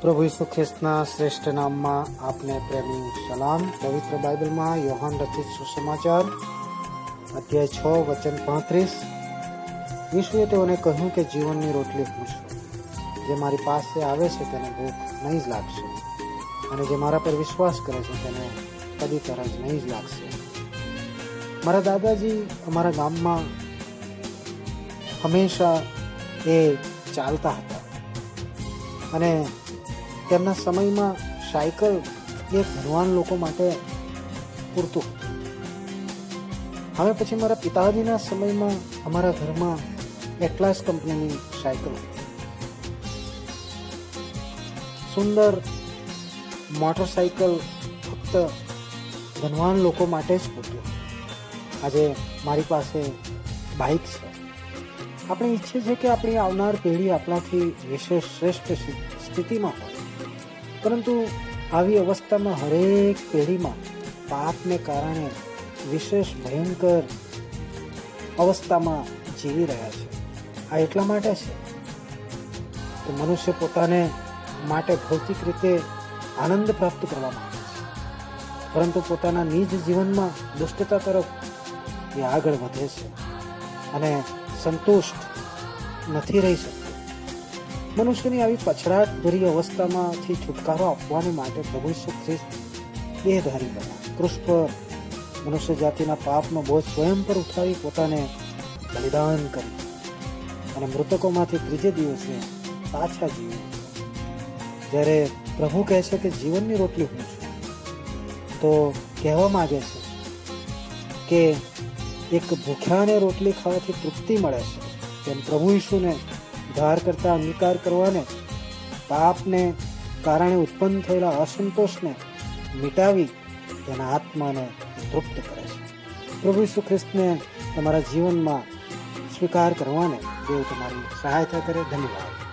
પ્રભુ ઈસુ ખ્રિસ્તના શ્રેષ્ઠ નામમાં આપને પ્રેમી સલામ. પવિત્ર બાઇબલમાં યોહાન રચિત સુસમાચાર, અધ્યાય છ, વચન પાંત્રીસ. ઈશુએ તેઓને કહ્યું કે જીવનની રોટલી હું છું જે મારી પાસે આવે છે તેને ભૂખ નહીં જ લાગશે. અને જે મારા પર વિશ્વાસ કરે છે તેને કદી તરત નહીં જ લાગશે. મારા દાદાજી અમારા ગામમાં હંમેશા એ ચાલતા હતા. અને તેમના સમયમાં સાયકલ એ ધનવાન લોકો માટે પૂરતું. હવે પછી મારા પિતાજીના સમયમાં અમારા ઘરમાં એટલાસ કંપનીની સાયકલ. સુંદર મોટરસાયકલ ફક્ત ધનવાન લોકો માટે જ પૂરતું. આજે મારી પાસે બાઇક છે. આપણે ઈચ્છીએ છીએ કે આપણી આવનાર પેઢી આપણાથી વિશેષ શ્રેષ્ઠ સ્થિતિમાં હોય. પરંતુ આવી અવસ્થામાં હરેક પેઢીમાં પાપને કારણે વિશેષ ભયંકર અવસ્થામાં જીવી રહ્યા છે. આ એટલા માટે છે કે મનુષ્ય પોતાને માટે ભૌતિક રીતે આનંદ પ્રાપ્ત કરવા માંગે છે. પરંતુ પોતાના નિજ જીવનમાં દુષ્ટતા તરફ એ આગળ વધે છે અને સંતુષ્ટ નથી રહી શકતો. મનુષ્યની આવી પછડાટભરી અવસ્થામાંથી છુટકારો આપવાને માટે પ્રભુ ઈસુ ખ્રિસ્ત દેહધારી બન્યા. કૃષ મનુષ્ય જાતિના પાપનો બોજ સ્વયં પર ઉઠાવી પોતાને બલિદાન કર્યું. અને મૃતકોમાંથી ત્રીજે દિવસે પાછા જીવ્યું જ્યારે પ્રભુ કહે છે કે જીવનની રોટલી હું છું, તો કહેવા માંગે છે કે એક ભૂખ્યાને રોટલી ખાવાથી તૃપ્તિ મળે છે. તેમ પ્રભુ ઈશુને ધાર કરતા અંગીકાર કરવાને પાપને કારણે ઉત્પન્ન થયેલા અસંતોષને મિટાવી તેના આત્માને તૃપ્ત કરે છે. પ્રભુ ઈસુ ખ્રિસ્તને તમારા જીવનમાં સ્વીકાર કરવાને દેવ તમારી સહાયતા કરે. ધન્યવાદ.